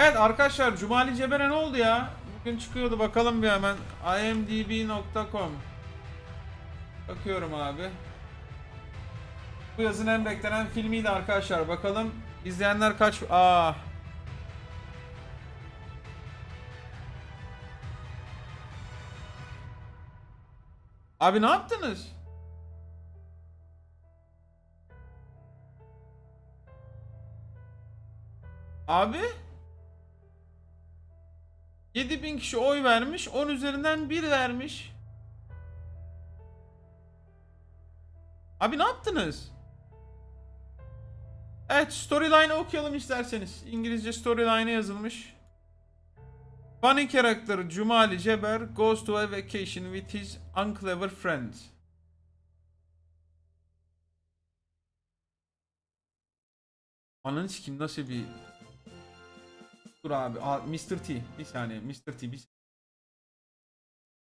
Evet arkadaşlar Cumali Ceber'e ne oldu ya? Bugün çıkıyordu bakalım bir hemen. imdb.com Bakıyorum abi. Bu yazın en beklenen filmiydi arkadaşlar. Bakalım izleyenler kaç... Aa. Abi ne yaptınız? Abi 7000 kişi oy vermiş 10 üzerinden 1 vermiş. Abi ne yaptınız? Evet storyline okuyalım isterseniz. İngilizce storyline yazılmış. Funny character Cumali Ceber goes to a vacation with his unclever friends. Ananı sikim nasıl bir Dur abi. Aa, Mr. T. Bir saniye. Mr. T. Bir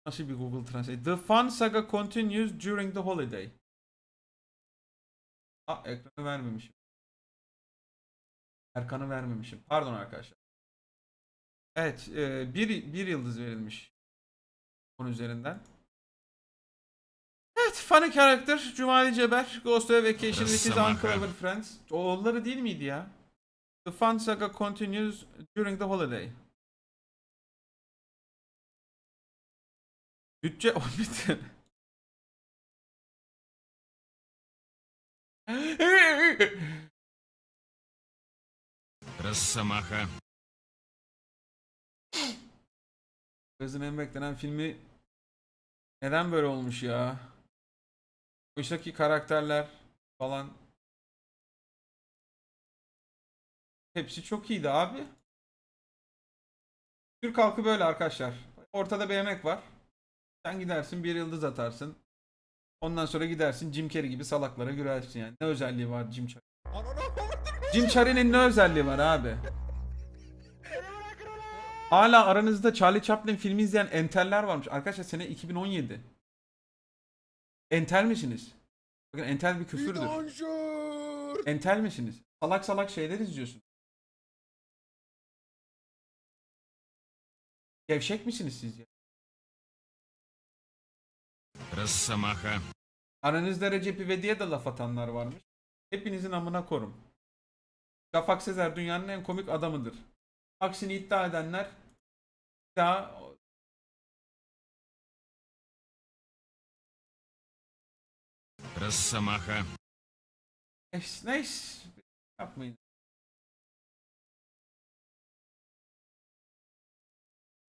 Nasıl bir Google Translate? The fun saga continues during the holiday. Aa ekranı vermemişim. Erkan'ı vermemişim. Pardon arkadaşlar. Evet. E, bir, bir yıldız verilmiş. Onun üzerinden. Evet. Funny character. Cumali Ceber. To a vacation with his unclever friends. Oğulları değil miydi ya? The fun saga continues during the holiday. Bütçe 10 bitti. Ressamaha. En beklenen filmi neden böyle olmuş ya? Işıktaki karakterler falan hepsi çok iyiydi abi. Türk halkı böyle arkadaşlar. Ortada bir emek var. Sen gidersin bir yıldız atarsın. Ondan sonra gidersin Jim Carrey gibi salaklara girersin yani. Ne özelliği var Jim Carrey? Jim Carrey'nin ne özelliği var abi? Hala aranızda Charlie Chaplin filmi izleyen enteller varmış. Arkadaşlar sene 2017. Entel misiniz? Bakın entel bir küfürdür. Entel misiniz? Salak salak şeyler izliyorsun. Gevşek misiniz siz ya? Ressamaha. Aranızda Recep İvedik'e de laf atanlar varmış. Hepinizin amına korum. Gafak Sezer dünyanın en komik adamıdır. Aksini iddia edenler daha Ressamaha. Neyse, neyse. Yapmayın.